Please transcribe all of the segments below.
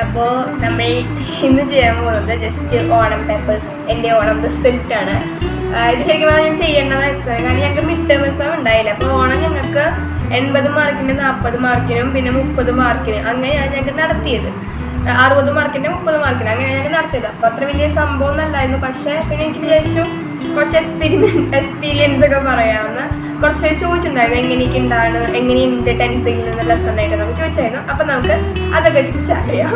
അപ്പോൾ നമ്മൾ ഇന്ന് ചെയ്യാൻ പോകുന്നത് ജസ്റ്റ് ഓണം പേപ്പേഴ്സ് എന്റെ ഓണം റിസൾട്ട് ആണ്. ആ, ഇത് ശരിക്കും ഞാൻ ചെയ്യേണ്ടതെന്ന് വെച്ചാൽ കാരണം ഞങ്ങൾക്ക് മിഡ് എക്സാം ഉണ്ടായില്ല. അപ്പോൾ ഓണം ഞങ്ങൾക്ക് എൺപത് മാർക്കിന് നാൽപ്പത് മാർക്കിനും പിന്നെ മുപ്പത് മാർക്കിന് അങ്ങനെയാണ് ഞങ്ങൾക്ക് നടത്തിയത്. അറുപത് മാർക്കിന്റെ മുപ്പത് മാർക്കിന് അങ്ങനെയാണ് ഞങ്ങൾക്ക് നടത്തിയത്. അപ്പോൾ അത്ര വലിയ സംഭവം ഒന്നല്ലായിരുന്നു. പക്ഷേ പിന്നെ എനിക്ക് വിചാരിച്ചു കുറച്ച് എക്സ്പീരിമെൻ എക്സ്പീരിയൻസ് ഒക്കെ പറയാമെന്ന്. കുറച്ച് ചോദിച്ചിട്ടുണ്ടായിരുന്നു. എങ്ങനെയൊക്കെ ഉണ്ടാണ് എങ്ങനെയുണ്ട് ടെൻത്തിൽ നിന്ന് ആയിട്ട് നമുക്ക് ചോദിച്ചായിരുന്നു. അപ്പം നമുക്ക് അതൊക്കെ വെച്ചിട്ട് സ്റ്റാർട്ട് ചെയ്യാം.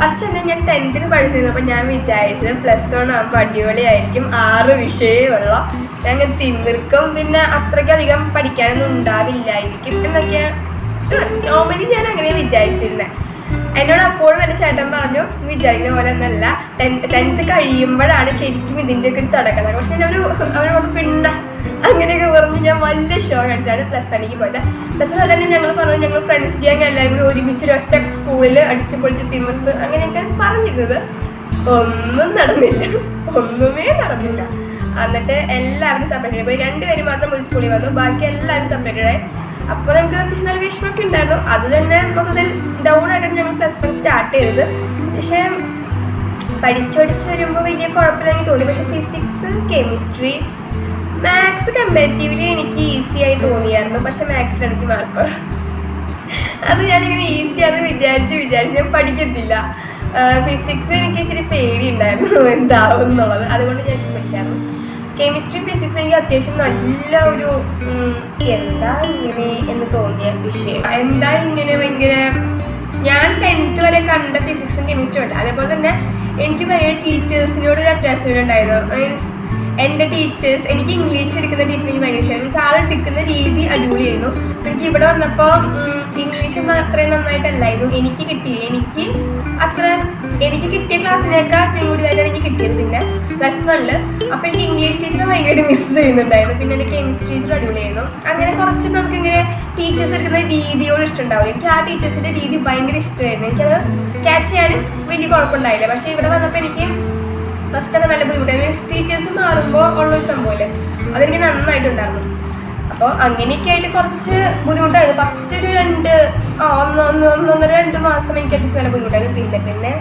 ഫസ്റ്റ് തന്നെ ഞാൻ ടെൻത്തിന് പഠിച്ചിരുന്നപ്പോൾ ഞാൻ വിചാരിച്ചത് പ്ലസ് വൺ ആകുമ്പോൾ അടിപൊളിയായിരിക്കും. ആറ് വിഷയമുള്ള ഞങ്ങൾ തിമിർക്കും പിന്നെ അത്രയ്ക്കധികം പഠിക്കാനൊന്നും ഉണ്ടാവില്ലായിരിക്കും എന്നൊക്കെയാണ്. നോർമലി ഞാൻ അങ്ങനെ വിചാരിച്ചിരുന്നത് എന്നോട് അപ്പോഴും എന്റെ ചേട്ടൻ പറഞ്ഞു "നീ വിചാരിക്കുന്ന പോലെ ഒന്നല്ല. ടെൻത്ത് ടെൻത്ത് കഴിയുമ്പോഴാണ് ശരിക്കും ഇതിന്റെ ഒക്കെ ഒരു പക്ഷെ പക്ഷെ ഒരു അവരോട് പിണ്ട. അങ്ങനെയൊക്കെ പറഞ്ഞ് ഞാൻ വലിയ ഷോ കാണിച്ചാണ് പ്ലസ് വണ്ണിക്ക് പോയത് പ്ലസ് വൺ തന്നെ ഞങ്ങൾ പറഞ്ഞു ഞങ്ങൾ ഫ്രണ്ട്സ് ഗ്യാങ് എല്ലാവരും കൂടി ഒരുമിച്ച് ഒരു ഒറ്റ സ്കൂളിൽ അടിച്ചു പൊളിച്ച് തിമിർത്ത് അങ്ങനെയൊക്കെ പറഞ്ഞിരുന്നത്. ഒന്നും നടന്നില്ല. ഒന്നുമേ നടന്നില്ല. എന്നിട്ട് എല്ലാവരും സെപ്പറേറ്റ് പോയി രണ്ടുപേരും മാത്രം ഒരു സ്കൂളിൽ വന്നു. ബാക്കി എല്ലാവരും സെപ്പറേറ്റഡ് ആയി. അപ്പോൾ നമുക്ക് അത്യാവശ്യം നല്ല വിഷമമൊക്കെ ഉണ്ടായിരുന്നു അത് തന്നെ മൊത്തത്തിൽ ഡൗൺ ആയിട്ടാണ് ഞങ്ങൾ പ്ലസ് വൺ സ്റ്റാർട്ട് ചെയ്തത്. പക്ഷേ പഠിച്ചു പഠിച്ച് വരുമ്പോൾ വലിയ കുഴപ്പമില്ലെങ്കിൽ തോന്നി. പക്ഷേ ഫിസിക്സ് കെമിസ്ട്രി മാത്സ് കമ്പാരിറ്റീവ്ലി എനിക്ക് ഈസി ആയി തോന്നിയായിരുന്നു. പക്ഷെ മാത്സിൽ എനിക്ക് മാർക്ക് അത് ഞാനിങ്ങനെ ഈസി ആണെന്ന് വിചാരിച്ച് വിചാരിച്ച് ഞാൻ പഠിക്കത്തില്ല. ഫിസിക്സ് എനിക്ക് ഇച്ചിരി പേടി ഉണ്ടായിരുന്നു എന്താവും എന്നുള്ളത് അതുകൊണ്ട് ഞാൻ പഠിച്ചായിരുന്നു. കെമിസ്ട്രി ഫിസിക്സ് എനിക്ക് അത്യാവശ്യം നല്ല ഒരു എന്താ ഇങ്ങനെ എന്ന് തോന്നിയ വിഷയം. എന്താ ഇങ്ങനെ ഭയങ്കര ഞാൻ ടെൻത്ത് വരെ കണ്ട ഫിസിക്സും കെമിസ്ട്രിയും ഉണ്ട്. അതേപോലെ തന്നെ എനിക്ക് ഭയങ്കര ടീച്ചേഴ്സിനോട് ഒരു അറ്റാച്ച്മെന്റ് ഉണ്ടായിരുന്നു. മീൻസ് എന്റെ ടീച്ചേഴ്സ് എനിക്ക് ഇംഗ്ലീഷ് എടുക്കുന്ന ടീച്ചർ എനിക്ക് ഭയങ്കര ഇഷ്ടമായിരുന്നു. മീൻസ് ആൾ എടുക്കുന്ന രീതി അടിപൊളിയായിരുന്നു. എനിക്ക് ഇവിടെ വന്നപ്പോൾ ഇംഗ്ലീഷ് അത്രയും നന്നായിട്ടല്ലായിരുന്നു. എനിക്ക് കിട്ടിയില്ല. എനിക്ക് എനിക്ക് കിട്ടിയ ക്ലാസ്സിനേക്കാൾ കൂടുതലായിട്ടാണ് എനിക്ക് കിട്ടിയത്. പിന്നെ പ്ലസ് വണ്ണിൽ അപ്പൊ എനിക്ക് ഇംഗ്ലീഷ് ടീച്ചറെ ഭയങ്കരമായിട്ട് മിസ് ചെയ്യുന്നുണ്ടായിരുന്നു. പിന്നെ എനിക്ക് കെമിസ്ട്രി ടീച്ചർ അടിപൊളിയായിരുന്നു. അങ്ങനെ കുറച്ച് നമുക്ക് ഇങ്ങനെ ടീച്ചേഴ്സ് എടുക്കുന്ന രീതിയോട് ഇഷ്ടമുണ്ടാവില്ല. എനിക്ക് ആ ടീച്ചേഴ്സിന്റെ രീതി ഭയങ്കര ഇഷ്ടമായിരുന്നു. എനിക്കത് ക്യാച്ച് ചെയ്യാനും വലിയ കുഴപ്പമുണ്ടായില്ല. പക്ഷേ ഇവിടെ വന്നപ്പോൾ എനിക്ക് ഫസ്റ്റ് ഒക്കെ നല്ല ബുദ്ധിമുട്ടായിരുന്നു. മീൻസ് ടീച്ചേഴ്സ് മാറുമ്പോൾ ഉള്ളൊരു സംഭവമില്ലേ അതെനിക്ക് നന്നായിട്ടുണ്ടായിരുന്നു. അപ്പോൾ അങ്ങനെയൊക്കെ ആയിട്ട് കുറച്ച് ബുദ്ധിമുട്ടായിരുന്നു ഫസ്റ്റ് ഒരു രണ്ട് ആ ഒന്ന് ഒന്ന് ഒന്നൊന്നര രണ്ട് മാസം എനിക്ക് അത്യാവശ്യം നല്ല ബുദ്ധിമുട്ടായിരുന്നു പിന്നെ പിന്നെ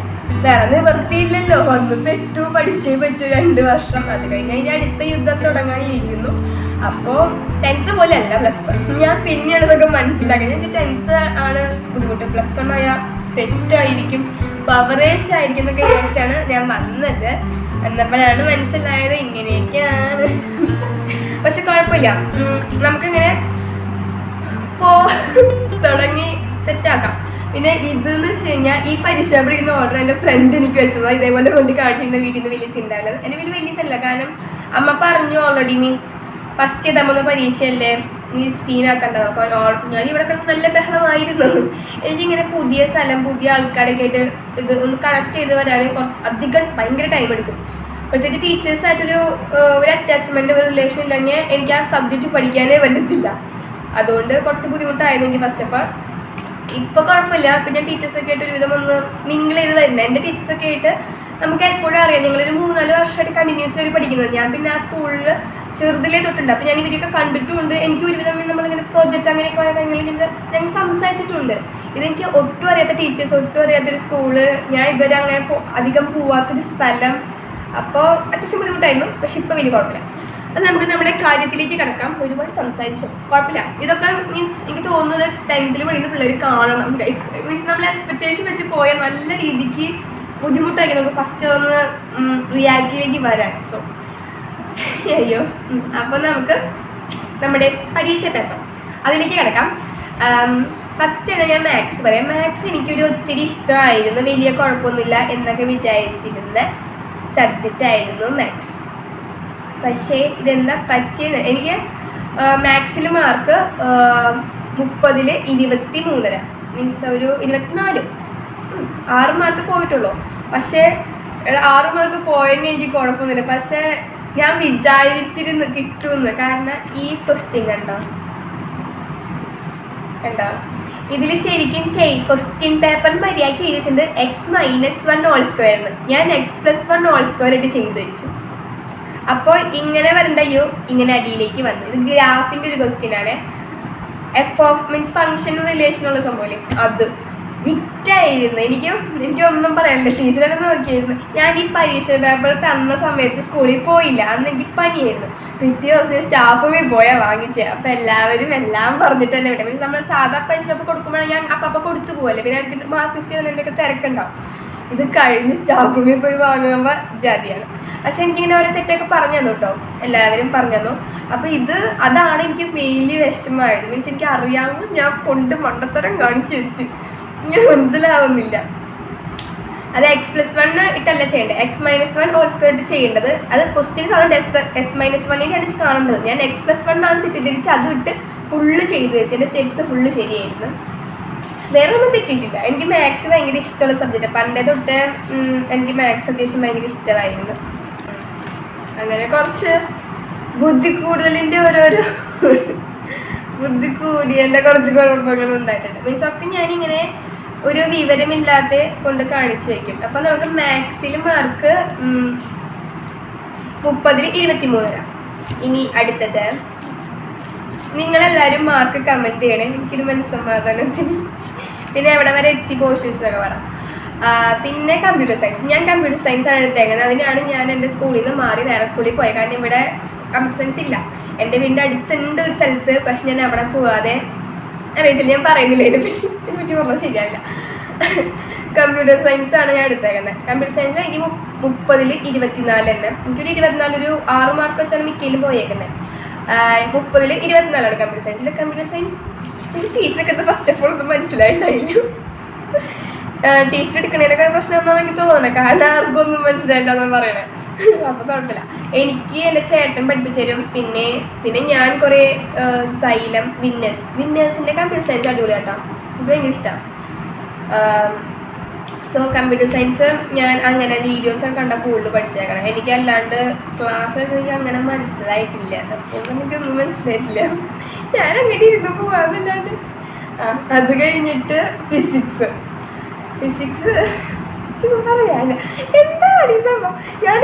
വേറെ നിവർത്തിയില്ലല്ലോ ഒന്ന് പെറ്റു പഠിച്ചേ പറ്റൂ രണ്ട് വർഷം. അത് കഴിഞ്ഞ് അതിന്റെ അടുത്ത യുദ്ധം തുടങ്ങാനിരിക്കുന്നു. അപ്പോൾ ടെൻത്ത് പോലെ അല്ല പ്ലസ് വൺ ഞാൻ പിന്നെയാണ് ഇതൊക്കെ മനസ്സിലാക്കുന്നത് വെച്ചാൽ ടെൻത്ത് ആണ് ബുദ്ധിമുട്ട്. പ്ലസ് വൺ ആയ സെറ്റ് ആയിരിക്കും. പവറേജ് ആയിരിക്കും എന്നൊക്കെ വിചാരിച്ചിട്ടാണ് ഞാൻ വന്നത്. എന്നപ്പോഴാണ് മനസ്സിലായത് ഇങ്ങനെയൊക്കെയാണ്. പക്ഷെ കുഴപ്പമില്ല. നമുക്കിങ്ങനെ പോ തുടങ്ങി സെറ്റാക്കാം പിന്നെ ഇതെന്ന് വെച്ച് കഴിഞ്ഞാൽ ഈ പരീക്ഷ പഠിക്കുന്ന ഓർഡർ എന്റെ ഫ്രണ്ട് എനിക്ക് വെച്ചതാണ് ഇതേപോലെ കൊണ്ട് കാണിച്ചിരുന്ന വീട്ടിൽ നിന്ന് വലിയ സീനുണ്ടാവില്ല എന്റെ വീട് വലിയ അല്ല. കാരണം അമ്മ പറഞ്ഞു ഓൾറെഡി മീൻസ് ഫസ്റ്റ് ചെയ്താൽ പരീക്ഷയല്ലേ? നീ സീനാക്കണ്ട അപ്പോൾ ഞാൻ ഇവിടെ നല്ല ബഹളമായിരുന്നു. എനിക്കിങ്ങനെ പുതിയ സ്ഥലം പുതിയ ആൾക്കാരൊക്കെ ആയിട്ട് ഇത് ഒന്ന് കണക്ട് ചെയ്ത് വരാൻ കുറച്ച് അധികം ഭയങ്കര ടൈം എടുക്കും. അപ്പോഴത്തേക്ക് ടീച്ചേഴ്സായിട്ടൊരു ഒരു അറ്റാച്ച്മെന്റ് ഒരു റിലേഷൻ ഇല്ലെങ്കിൽ എനിക്ക് ആ സബ്ജക്റ്റ് പഠിക്കാനേ പറ്റത്തില്ല. അതുകൊണ്ട് കുറച്ച് ബുദ്ധിമുട്ടായിരുന്നു എനിക്ക് ഫസ്റ്റ് ഓഫ് ഓൾ ഇപ്പോൾ കുഴപ്പമില്ല. ഇപ്പം ഞാൻ ടീച്ചേഴ്സൊക്കെ ആയിട്ട് ഒരുവിധം ഒന്ന് മിങ്കിൾ ചെയ്ത് തരുന്നത് എന്റെ ടീച്ചേഴ്സൊക്കെ ആയിട്ട് നമുക്ക് എപ്പോഴും അറിയാം. ഞങ്ങളൊരു മൂന്നാൽ വർഷമായിട്ട് കണ്ടിന്യൂസ് ആയിട്ട് പഠിക്കുന്നത്. ഞാൻ പിന്നെ ആ സ്കൂളിൽ ചെറുതിലേ തൊട്ടുണ്ട്. അപ്പം ഞാൻ ഇവരെയൊക്കെ കണ്ടിട്ടുമുണ്ട് എനിക്ക് ഒരുവിധം നമ്മളിങ്ങനെ പ്രൊജക്റ്റ് അങ്ങനെയൊക്കെ ആയ ഞങ്ങൾ ഞങ്ങൾ സംസാരിച്ചിട്ടുണ്ട്. ഇതെനിക്ക് ഒട്ടും അറിയാത്ത ടീച്ചേഴ്സ് ഒട്ടും അറിയാത്തൊരു സ്കൂൾ ഞാൻ ഇതുവരെ അങ്ങനെ അധികം പോവാത്തൊരു സ്ഥലം അപ്പോൾ അത്യാവശ്യം ബുദ്ധിമുട്ടായിരുന്നു പക്ഷെ ഇപ്പോൾ വലിയ കുഴപ്പമില്ല. അത് നമുക്ക് നമ്മുടെ കാര്യത്തിലേക്ക് കിടക്കാം. ഒരുപാട് സംസാരിച്ചു. കുഴപ്പമില്ല. ഇതൊക്കെ മീൻസ് എനിക്ക് തോന്നുന്നത് ടെൻത്തിൽ പഠിക്കുന്ന പിള്ളേർ കാണണം ഗൈസ് മീൻസ് നമ്മൾ എക്സ്പെക്റ്റേഷൻ വെച്ച് പോയ നല്ല രീതിക്ക് ബുദ്ധിമുട്ടായിരിക്കും നമുക്ക് ഫസ്റ്റ് ഒന്ന് റിയാലിറ്റിയിലേക്ക് വരാൻ. സോ അയ്യോ. അപ്പോൾ നമുക്ക് നമ്മുടെ പരീക്ഷ പേപ്പർ അതിലേക്ക് കിടക്കാം. ഫസ്റ്റ് തന്നെ ഞാൻ മാത്സ് പറയാം. മാത്സ് എനിക്കൊരു ഒത്തിരി ഇഷ്ടമായിരുന്നു വലിയ കുഴപ്പമൊന്നുമില്ല എന്നൊക്കെ വിചാരിച്ചിരുന്ന. സബ്ജക്റ്റ് ആയിരുന്നു മാത്സ് പക്ഷേ ഇതെന്താ പറ്റിയത് എനിക്ക് മാത്സിൽ മാർക്ക് മുപ്പതിൽ ഇരുപത്തി മൂന്നര മീൻസ് ഒരു ഇരുപത്തിനാല്. ആറ് മാർക്ക് പോയിട്ടുള്ളൂ. പക്ഷേ ആറ് മാർക്ക് പോയെന്ന് എനിക്ക് കുഴപ്പമൊന്നുമില്ല. പക്ഷേ ഞാൻ വിചാരിച്ചിരുന്നു കിട്ടുമെന്ന്. കാരണം ഈ ക്വസ്റ്റ്യൻ കണ്ടോ? കണ്ടോ? ഇതിൽ ശരിക്കും ചെയ് ക്വസ്റ്റ്യൻ പേപ്പർ മര്യാദയ്ക്ക് എഴുതിച്ചിട്ടുണ്ട് എക്സ് മൈനസ് വൺ ഹോൾ സ്ക്വയറിന് ഞാൻ x plus one whole square ഇട്ട് ചെയ്ത് വെച്ചു. അപ്പോൾ ഇങ്ങനെ വരണ്ടയോ ഇങ്ങനെ അടിയിലേക്ക് വന്നു. ഇത് ഗ്രാഫിന്റെ ഒരു ക്വസ്റ്റ്യൻ ആണ്. F of means function relation ഉള്ള സംഭവം അത്. വിറ്റായിരുന്നു. എനിക്ക് എനിക്ക് ഒന്നും പറയാനില്ല. ടീച്ചറെ നോക്കിയായിരുന്നു ഞാൻ ഈ പരീക്ഷ പേപ്പർ തന്ന സമയത്ത് സ്കൂളിൽ പോയില്ല. അന്ന് എനിക്ക് പനിയായിരുന്നു. പിറ്റേ ദിവസം സ്റ്റാഫുമേ പോയാൽ വാങ്ങിച്ചേ. അപ്പം എല്ലാവരും എല്ലാം പറഞ്ഞിട്ട് തന്നെ വിടാം മീൻസ് നമ്മൾ സാധാ പൈസ കൊടുക്കുമ്പോഴാണ് ഞാൻ അപ്പം അപ്പം കൊടുത്തു പോകല്ലേ പിന്നെ എനിക്ക് മാർക്ക് ചെയ്യുന്നതിന്റെയൊക്കെ തിരക്കുണ്ടാവും. ഇത് കഴിഞ്ഞ് സ്റ്റാഫ് റൂമിൽ പോയി വാങ്ങുമ്പോൾ ജാതിയാണ്. പക്ഷെ എനിക്കിങ്ങനെ ഓരോ തെറ്റൊക്കെ പറഞ്ഞു തന്നു കേട്ടോ എല്ലാവരും പറഞ്ഞു തന്നു. അപ്പോൾ ഇത് അതാണ് എനിക്ക് മെയിൻലി വിഷമമായത്. മീൻസ് എനിക്ക് അറിയാവുന്ന ഞാൻ കൊണ്ട് മണ്ടത്തരം കാണിച്ചു വെച്ചു. ഇങ്ങനെ മനസ്സിലാവുന്നില്ല. അത് എക്സ് പ്ലസ് വൺ ഇട്ടല്ല ചെയ്യേണ്ടത്. X minus one whole square ഇട്ട് ചെയ്യേണ്ടത്. അത് ക്വസ്റ്റ്യൻസ് അതുകൊണ്ട് എസ് എസ് മൈനസ് വണ്ണിനാണ് കാണേണ്ടത്. ഞാൻ എക്സ് പ്ലസ് വൺ ആണ് തെറ്റിദ്ധരിച്ച് അത് വിട്ട് ഫുള്ള് ചെയ്തു വെച്ചു എന്റെ സ്റ്റെപ്സ് ഫുള്ള് ശരിയായിരുന്നു. വേറെ ഒന്നും തെറ്റിയിട്ടില്ല. എനിക്ക് മാത്സ് ഭയങ്കര ഇഷ്ടമുള്ള സബ്ജക്റ്റ് പണ്ടേ തൊട്ട് എനിക്ക് മാത്സ് അത്യാവശ്യം ഭയങ്കര ഇഷ്ടമായിരുന്നു. അങ്ങനെ കുറച്ച് ബുദ്ധി കൂടുതലിന്റെ ഓരോരോ ബുദ്ധി കൂടിയതിന്റെ കുറച്ച് കുഴപ്പങ്ങൾ ഉണ്ടായിട്ടുണ്ട്. മീൻസ് ഒക്കെ ഞാനിങ്ങനെ ഒരു വിവരമില്ലാതെ കൊണ്ട് കാണിച്ചു വയ്ക്കും അപ്പം നമുക്ക് മാത്സിൽ മാർക്ക് മുപ്പതിൽ ഇരുപത്തി മൂന്നിലാണ് ഇനി അടുത്തത്. നിങ്ങളെല്ലാവരും മാർക്ക് കമന്റ് ചെയ്യണേ. എനിക്കൊരു മനസ്സമാധാനത്തിന്. പിന്നെ എവിടെ വരെ എത്തി പോർഷൻസ് ഒക്കെ പറ. പിന്നെ കമ്പ്യൂട്ടർ സയൻസ് ഞാൻ കമ്പ്യൂട്ടർ സയൻസ് ആണ് എടുത്തേക്കുന്നത്. അതിനാണ് ഞാൻ എന്റെ സ്കൂളിൽ നിന്ന് മാറി വേറെ സ്കൂളിൽ പോയത് കാരണം ഇവിടെ കമ്പ്യൂട്ടർ സയൻസ് ഇല്ല. എന്റെ വീടിന്റെ അടുത്തുണ്ട് ഒരു സ്ഥലത്ത്. പക്ഷെ ഞാൻ അവിടെ പോവാതെ അറിയത്തില്ല ഞാൻ പറയുന്നില്ല ഇതിനെ പറ്റി. ഇതിനെ പറ്റി പറഞ്ഞാൽ ശരിയാവില്ല. കമ്പ്യൂട്ടർ സയൻസ് ആണ് ഞാൻ എടുത്തേക്കുന്നത് കമ്പ്യൂട്ടർ സയൻസ് എനിക്ക് മുപ്പതിൽ ഇരുപത്തിനാല് തന്നെ. എനിക്കൊരു ഇരുപത്തിനാല് ഒരു ആറ് മാർക്ക് വെച്ചാണ് മിക്കയിലും പോയേക്കുന്നത് മുപ്പതിൽ ഇരുപത്തിനാലാണ് കമ്പ്യൂട്ടർ സയൻസിൽ കമ്പ്യൂട്ടർ സയൻസ് എനിക്ക് ടീച്ചറൊക്കെ ഫസ്റ്റ് ഓഫ് ഓൾ ഒന്നും മനസ്സിലായിട്ടായില്ല ടീച്ചർ എടുക്കണേനൊക്കെ പ്രശ്നം എന്നാണ് എനിക്ക് തോന്നുന്നത് കാരണം ആർക്കും ഒന്നും മനസ്സിലായില്ല എന്ന് പറയണേ. അപ്പൊ കുഴപ്പമില്ല. എനിക്ക് എന്റെ ചേട്ടൻ പഠിപ്പിച്ചു തരും. പിന്നെ പിന്നെ ഞാൻ കുറേ സൈലം വിന്നേഴ്സ്. വിന്നേഴ്സിന്റെ കമ്പ്യൂട്ടർ സയൻസ് അടിപൊളിയാട്ടോ ഇത് ഭയങ്കര ഇഷ്ടം. സോ കമ്പ്യൂട്ടർ സയൻസ് ഞാൻ അങ്ങനെ വീഡിയോസ് ഒക്കെ കണ്ട കൂടുതൽ പഠിച്ചേക്കണം. എനിക്ക് അല്ലാണ്ട് ക്ലാസ് എനിക്ക് അങ്ങനെ മനസ്സിലായിട്ടില്ല. സത്യം എനിക്കൊന്നും മനസ്സിലായിട്ടില്ല. ഞാൻ അങ്ങനെ ഇരുന്ന് പോവാന്നല്ലാണ്ട്. അത് കഴിഞ്ഞിട്ട് ഫിസിക്സ് ഫിസിക്സ് സംഭവം? ഞാൻ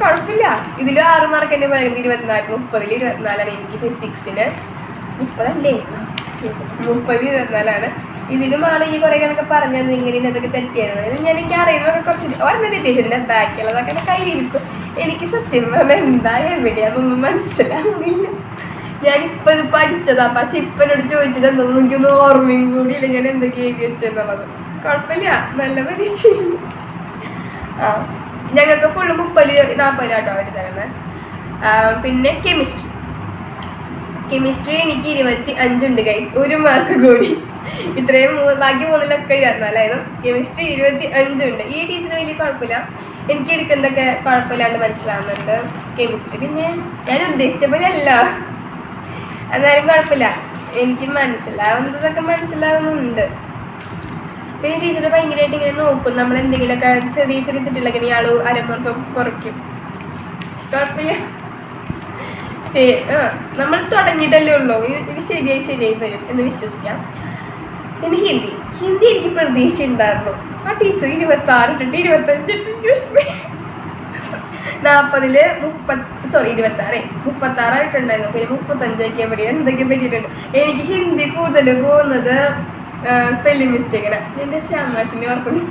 കുഴപ്പമില്ല. ഇതിൽ ആറ് മാർക്ക് തന്നെ പറയുന്നത് ഇരുപത്തിനാല് മുപ്പതിൽ ഇരുപത്തിനാലാണ് എനിക്ക് ഫിസിക്സിന് മുപ്പതല്ലേ? മുപ്പതിൽ ഇരുപത്തിനാലാണ്. ഇതിലും ആൾ ഈ കുറെ കണക്ക് പറഞ്ഞത് ഇങ്ങനെ ഇതൊക്കെ ഞാൻ എനിക്ക് അറിയുന്നതൊക്കെ കുറച്ച് ഒരെണ്ണം തെറ്റിയിട്ടുണ്ട് ബാക്കിയുള്ളതൊക്കെ എന്റെ എനിക്ക് സത്യം എന്താ എവിടെയാണെന്നൊന്നും മനസ്സിലാവുന്നില്ല. ഞാനിപ്പോൾ ഇത് പഠിച്ചതാ. പക്ഷെ ഇപ്പം എന്നോട് ചോദിച്ചത് എന്താണെന്ന് എനിക്കൊന്നും ഓർമ്മയും കൂടിയില്ല. ഞാൻ എന്തൊക്കെ എഴുതി വെച്ചെന്നുള്ളത്. കുഴപ്പമില്ല. നല്ല പരീക്ഷ ആ ഞങ്ങൾക്ക് ഫുള്ള് മുപ്പത് നാൽപ്പതിലാട്ടോ എടുത്തേക്കുന്നത് പിന്നെ കെമിസ്ട്രി കെമിസ്ട്രി എനിക്ക് ഇരുപത്തി അഞ്ചുണ്ട് ഗൈസ് ഒരു മാർക്ക് കൂടി. ഇത്രയും ബാക്കി മൂന്നിലൊക്കെ ഇരുപത്തിനാലായിരുന്നു കെമിസ്ട്രി ഇരുപത്തി അഞ്ചുണ്ട് ഈ ടീച്ചറിന് വലിയ കുഴപ്പമില്ല. എനിക്ക് എടുക്കുന്നതൊക്കെ കുഴപ്പമില്ലാണ്ട് മനസ്സിലാവുന്നുണ്ട്. കെമിസ്ട്രി പിന്നെ ഞാൻ ഉദ്ദേശിച്ച പോലെ അല്ല. എന്നാലും കുഴപ്പമില്ല. എനിക്ക് മനസ്സിലാവുന്നതൊക്കെ മനസ്സിലാവുന്നുണ്ട്. പിന്നെ ടീച്ചർ ഭയങ്കരമായിട്ട് ഇങ്ങനെ നോക്കും. നമ്മൾ എന്തെങ്കിലുമൊക്കെ ചെറിയ ചെറിയ തെറ്റുകളൊക്കെ ഇയാൾ അരമാർക്ക് കുറയ്ക്കും. കുഴപ്പമില്ല. നമ്മൾ തുടങ്ങിയിട്ടല്ലേ ഉള്ളൂ. ഇത് ശരിയായി ശരിയായി വരും എന്ന് വിശ്വസിക്കാം. പിന്നെ ഹിന്ദി. ഹിന്ദി എനിക്ക് പ്രതീക്ഷ ഉണ്ടായിരുന്നു. ആ ടീച്ചർ ഇരുപത്തി ആറ് ഇട്ടിട്ട് ഇരുപത്തഞ്ചിട്ട് നാൽപ്പതിൽ മുപ്പത് സോറി ഇരുപത്തി ആറ് മുപ്പത്തി ആറായിട്ടുണ്ടായിരുന്നു പിന്നെ മുപ്പത്തഞ്ചൊക്കെ എവിടെ എന്തൊക്കെ പറ്റിയിട്ടുണ്ട്. എനിക്ക് ഹിന്ദി കൂടുതൽ പോകുന്നത് സ്പെല്ലിംഗ് മിസ്റ്റേക്കിന് എന്റെ ശ്യാമാശിനി ഓർക്കുന്നു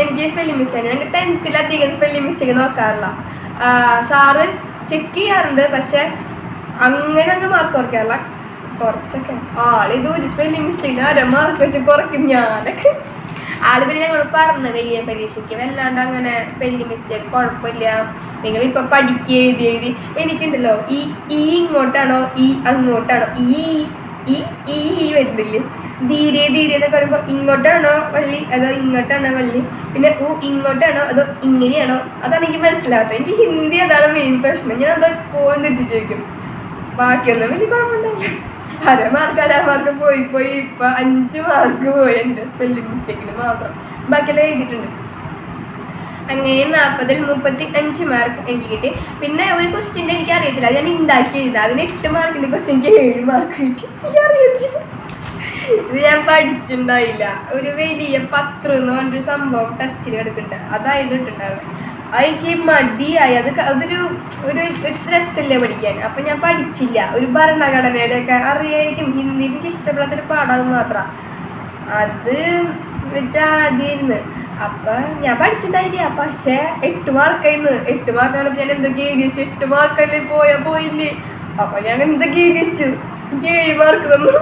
എനിക്ക് സ്പെല്ലിംഗ് മിസ്റ്റേക്ക് ഞങ്ങൾക്ക് ടെൻത്തിലധികം സ്പെല്ലിംഗ് മിസ്റ്റേക്ക് നോക്കാറില്ല. സാറ് ചെക്ക് ചെയ്യാറുണ്ട് പക്ഷെ അങ്ങനെ അങ്ങ് മാർക്ക് കുറയ്ക്കാറില്ല. കുറച്ചൊക്കെ. ആളിത് ഒരു സ്പെല്ലിംഗ് മിസ്റ്റേക്കിന് അര മാർക്ക് വെച്ച് കുറയ്ക്കും ഞാനൊക്കെ. ആൾ പിന്നെ ഞങ്ങൾ പറഞ്ഞു വലിയ പരീക്ഷയ്ക്ക് വല്ലാണ്ട് അങ്ങനെ സ്പെല്ലിംഗ് മിസ്റ്റേക്ക് കുഴപ്പമില്ല. നിങ്ങൾ ഇപ്പം പഠിക്കുക എഴുതി എഴുതി. എനിക്കുണ്ടല്ലോ ഈ ഈ ഇങ്ങോട്ടാണോ ഈ അങ്ങോട്ടാണോ ഈ ഈ ഈ വരുന്നില്ലേ? ധീരെ ധീരെ എന്നൊക്കെ പറയുമ്പോൾ ഇങ്ങോട്ടാണോ വള്ളി അതോ ഇങ്ങോട്ടാണോ വള്ളി? പിന്നെ ഊ ഇങ്ങോട്ടാണോ അതോ ഇങ്ങനെയാണോ? അതാണ് എനിക്ക് മനസ്സിലാവാത്തത്. എനിക്ക് ഹിന്ദി അതാണ് മെയിൻ പ്രശ്നം. ഞാൻ അത് പോയി തെറ്റിച്ച് ചോദിക്കും? ബാക്കിയൊന്നും വലിയ കുഴപ്പമുണ്ടായില്ല അര മാർക്ക് അര മാർക്ക് പോയി പോയി. ഇപ്പൊ അഞ്ച് മാർക്ക് പോയി. എന്റെ സ്പെല്ലിംഗ് മിസ്റ്റേക്കിന് മാത്രം. ബാക്കിയെല്ലാം എഴുതിയിട്ടുണ്ട്. അങ്ങനെ നാൽപ്പതിൽ മുപ്പത്തി അഞ്ച് മാർക്ക് എനിക്ക് കിട്ടി പിന്നെ ഒരു ക്വസ്റ്റ്യന്റെ എനിക്ക് അറിയത്തില്ല ഞാൻ ഉണ്ടാക്കി എഴുതാം. അതിന് എട്ട് മാർക്കിന്റെ ക്വസ്റ്റ്യൻ എനിക്ക് ഏഴ് മാർക്ക് കിട്ടി. എനിക്ക് ഇത് ഞാൻ പഠിച്ചിട്ടുണ്ടായില്ല. ഒരു വലിയ പത്രം എന്ന് പറഞ്ഞൊരു സംഭവം ടെസ്റ്റിൽ എടുക്കുന്നുണ്ട് അതായിരുന്നു ഇട്ടുണ്ടായിരുന്നു അത് എനിക്ക് മടിയായി. അത് അതൊരു ഒരു ഒരു അല്ലേ പഠിക്കാൻ. അപ്പം ഞാൻ പഠിച്ചില്ല. ഒരു ഭരണഘടനയുടെ ഒക്കെ അറിയായിരിക്കും. ഹിന്ദി എനിക്ക് ഇഷ്ടപ്പെടാത്തൊരു പാഠം മാത്രമാണ് അത് വെച്ചാൽ അപ്പൊ ഞാൻ പഠിച്ചിട്ടുണ്ടായില്ല പക്ഷെ എട്ട് മാർക്കായിരുന്നു എട്ട് മാർക്കാണ് ഞാൻ എന്തൊക്കെ എഴുതി വെച്ചു? എട്ട് മാർക്കല്ലേ പോയാ പോയില്ലേ അപ്പൊ ഞാൻ എന്തൊക്കെ എഴുതി വെച്ചു? എനിക്ക് ഏഴ് മാർക്ക് തന്നു.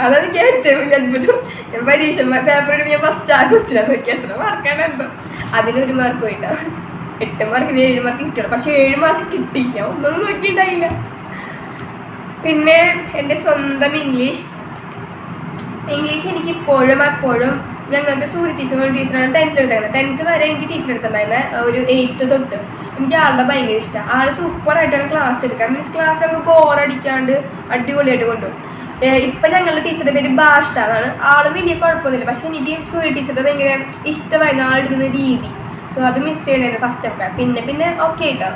അതാണ് എനിക്ക് ഏറ്റവും വലിയ അത്ഭുതം. ഞാൻ പരീക്ഷ പേപ്പർ ഞാൻ ഫസ്റ്റ് ആ ക്വസ്റ്റ്യൻ എത്ര മാർക്കാണ് എന്തോ. അതിനൊരു മാർക്ക് പോയിട്ടാ. എട്ട് മാർക്കിന് ഏഴ് മാർക്ക് കിട്ടണം പക്ഷെ ഏഴ് മാർക്ക് കിട്ടി ഞാൻ ഒന്നും നോക്കിയിട്ടായില്ല പിന്നെ എന്റെ സ്വന്തം ഇംഗ്ലീഷ് ഇംഗ്ലീഷ് എനിക്ക് ഇപ്പോഴും എപ്പോഴും ഞങ്ങൾക്ക് സൂര്യ ടീച്ചർ ടീച്ചറാണ് ടെൻത്ത് എടുത്തേക്കുന്നത്. ടെൻത്ത് വരെ എനിക്ക് ടീച്ചർ എടുത്തിട്ടുണ്ടായിരുന്നത് ഒരു എയ്ത്ത് തൊട്ട്. എനിക്ക് ആളുടെ ഭയങ്കര ഇഷ്ടമാണ് ആൾ സൂപ്പറായിട്ടാണ് ക്ലാസ് എടുക്കുക മീൻസ് ക്ലാസ് നമുക്ക് ബോറടിക്കാണ്ട് അടിപൊളിയായിട്ട് കൊണ്ടുപോകും. ഇപ്പം ഞങ്ങളുടെ ടീച്ചറുടെ പേര് ഭാഷ എന്നാണ്. ആൾ വലിയ കുഴപ്പമൊന്നുമില്ല. പക്ഷെ എനിക്ക് സൂര്യ ടീച്ചറുടെ ഭയങ്കര ഇഷ്ടമായിരുന്നു ആൾ എടുക്കുന്ന രീതി. സോ അത് മിസ് ചെയ്യണമായിരുന്നു ഫസ്റ്റ് ഒക്കെ. പിന്നെ പിന്നെ ഓക്കെ കേട്ടോ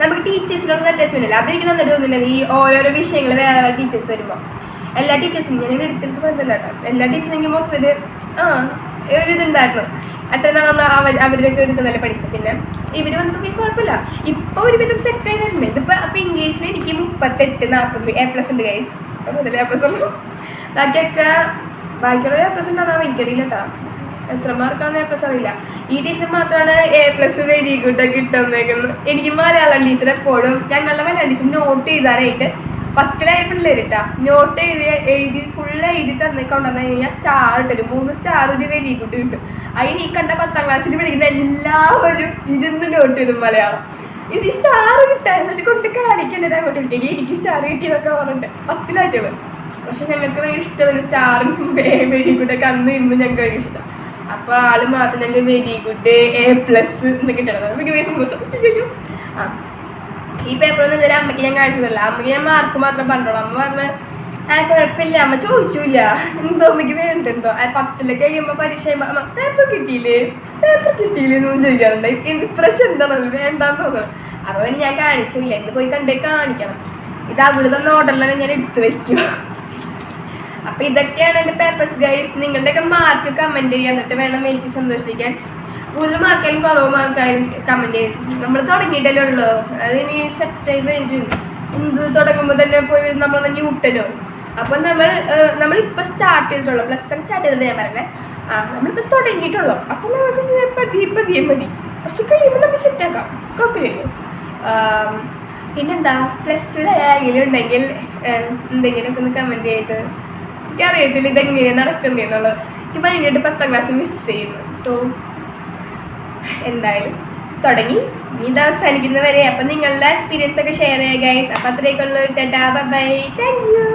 നമുക്ക് ടീച്ചേഴ്സിനോട് അറ്റാച്ച് ഇല്ല. അതെനിക്ക് നന്നായിട്ട് തോന്നുന്നുണ്ട് ഈ ഓരോരോ വിഷയങ്ങൾ വേറെ ടീച്ചേഴ്സ് വരുമ്പോൾ എല്ലാ ടീച്ചേഴ്സും ഞാൻ എടുത്തിട്ട് പറഞ്ഞില്ല കേട്ടോ എല്ലാ എനിക്ക് മൊത്തത്തിൽ ആ ഒരു ഇതുണ്ടായിരുന്നു അത്ര നമ്മൾ അവർ അവരുടെയൊക്കെ നല്ല പഠിച്ചു. പിന്നെ ഇവർ വന്നപ്പോൾ പിന്നെ കുഴപ്പമില്ല ഇപ്പോൾ ഒരുവിധം സെറ്റ് ആയി വരുന്നുണ്ട്. ഇതിപ്പോൾ അപ്പോൾ ഇംഗ്ലീഷിൽ എനിക്ക് മുപ്പത്തെട്ട് നാൽപ്പത് എ പ്ലസ് ഉണ്ട് ഗൈസ് മുതൽ എ പ്ലസ് ഉള്ളൂ. ബാക്കിയൊക്കെ ബാക്കിയുള്ള എ പ്ലസ് ഉണ്ടാണോ എനിക്കറിയില്ല കേട്ടോ എത്ര മാർക്കാണ് എ പ്ലസ് അറിയില്ല. ഈ ടീച്ചർ മാത്രമാണ് എ പ്ലസ് വെരി ഗുഡ് ഒക്കെ കിട്ടുന്നേക്കുന്നത് എനിക്ക് മലയാളം ടീച്ചർ എപ്പോഴും ഞങ്ങളുടെ മലയാളം ടീച്ചർ നോട്ട് ചെയ്താനായിട്ട് പത്തിലായ പിള്ളേര് കേട്ടാ നോട്ട് എഴുതി എഴുതി ഫുൾ എഴുതി തന്നെ കൊണ്ടുവന്നു കഴിഞ്ഞാൽ സ്റ്റാർ ഇട്ടൊരു മൂന്ന് സ്റ്റാർ ഒരു വലിയ കുട്ടി കിട്ടും. അതിന് ഈ കണ്ട പത്താം ക്ലാസ്സിൽ വിളിക്കുന്ന എല്ലാവരും ഇരുന്ന് നോട്ട് ചെയ്തു മലയാളം. ഈ സ്റ്റാർ കിട്ടാൻ എന്നിട്ട് കൊണ്ട് കാണിക്കണ്ടേ അങ്ങോട്ട് കിട്ടി എനിക്ക് സ്റ്റാർ കിട്ടിയതൊക്കെ പറഞ്ഞിട്ട് പത്തിലായിട്ടുള്ളത് പക്ഷെ ഞങ്ങൾക്ക് ഭയങ്കര ഇഷ്ടമാണ് സ്റ്റാറും വെരി ഗുഡ് ഒക്കെ. അന്ന് ഇന്ന് ഞങ്ങൾക്ക് ഭയങ്കര ഇഷ്ടം. അപ്പൊ ആൾ മാത്രം ഞങ്ങൾക്ക് വെരി ഗുഡ് എ പ്ലസ് എന്നൊക്കെ വേഗം സന്തോഷം. ആ. ഈ പേപ്പർ ഒന്നും ഇതുവരെ അമ്മയ്ക്ക് ഞാൻ കാണിച്ചതല്ല അമ്മയ്ക്ക് ഞാൻ മാർക്ക് മാത്രം പറഞ്ഞോളൂ. അമ്മ പറഞ്ഞ് ആ കുഴപ്പമില്ല. അമ്മ ചോദിച്ചില്ല. എന്തോ അമ്മയ്ക്ക് വേണ്ട എന്തോ. ആ പത്തിലൊക്കെ കഴിയുമ്പോൾ പരീക്ഷ അമ്മ പേപ്പർ കിട്ടിയില്ലേ? പേപ്പർ കിട്ടിയില്ലേ? എന്ന് ചോദിക്കാറുണ്ട്. ഇപ്രശ്നം എന്താണത് വേണ്ടാന്ന് തോന്നുന്നു. അപ്പോൾ പിന്നെ ഞാൻ കാണിച്ചില്ല എന്ത് പോയി കണ്ടേ കാണിക്കണം. ഇത് അവൾ തന്ന ഓർഡറിലാണ് ഞാൻ എടുത്തു വയ്ക്കും അപ്പൊ ഇതൊക്കെയാണ് എന്റെ പേപ്പേഴ്സ് ഗൈസ് നിങ്ങളുടെയൊക്കെ മാർക്ക് കമന്റ് ചെയ്യാൻ എന്നിട്ട് വേണം എനിക്ക് സന്തോഷിക്കാൻ. കൂടുതൽ മാർക്കായാലും കുറവ് മാർക്കായാലും കമന്റ് ചെയ്യും. നമ്മൾ തുടങ്ങിയിട്ടല്ലേ ഉള്ളൂ. അതിനി സെറ്റായി വരും. എന്ത് തുടങ്ങുമ്പോൾ തന്നെ പോയി നമ്മൾ തന്നെ യൂട്ടലോ അപ്പൊ നമ്മൾ ഇപ്പൊ സ്റ്റാർട്ട് ചെയ്തിട്ടുള്ളൂ. പ്ലസ് വൺ സ്റ്റാർട്ട് ചെയ്തിട്ട് ഞാൻ പറഞ്ഞത് ആ നമ്മളിപ്പോ തുടങ്ങിയിട്ടുള്ളൂ. അപ്പൊ നമുക്ക് പതിയെ പതിയെ മതി. പക്ഷെ കഴിയുമ്പോൾ നമുക്ക് സെറ്റാക്കാം കുഴപ്പമില്ലല്ലോ. പിന്നെന്താ? പ്ലസ് ടു ആരെങ്കിലും ഉണ്ടെങ്കിൽ എന്തെങ്കിലുമൊക്കെ ഒന്ന് കമന്റ് ചെയ്ത്. എനിക്കറിയത്തില്ല ഇതെങ്ങനെയാണ് നടക്കുന്നതെന്നുള്ളത് എനിക്ക് ഭയങ്കരമായിട്ട് പത്താം ക്ലാസ് മിസ് ചെയ്യുന്നു. സോ എന്തായാലും തുടങ്ങി. ഇത് അവസാനിക്കുന്നവരെ അപ്പം നിങ്ങളുടെ എക്സ്പീരിയൻസ് ഒക്കെ ഷെയർ ചെയ്യുക ഗൈസ് അപ്പം അത്രയൊക്കെ ഉള്ളൂ ടാ ബൈ താങ്ക് യു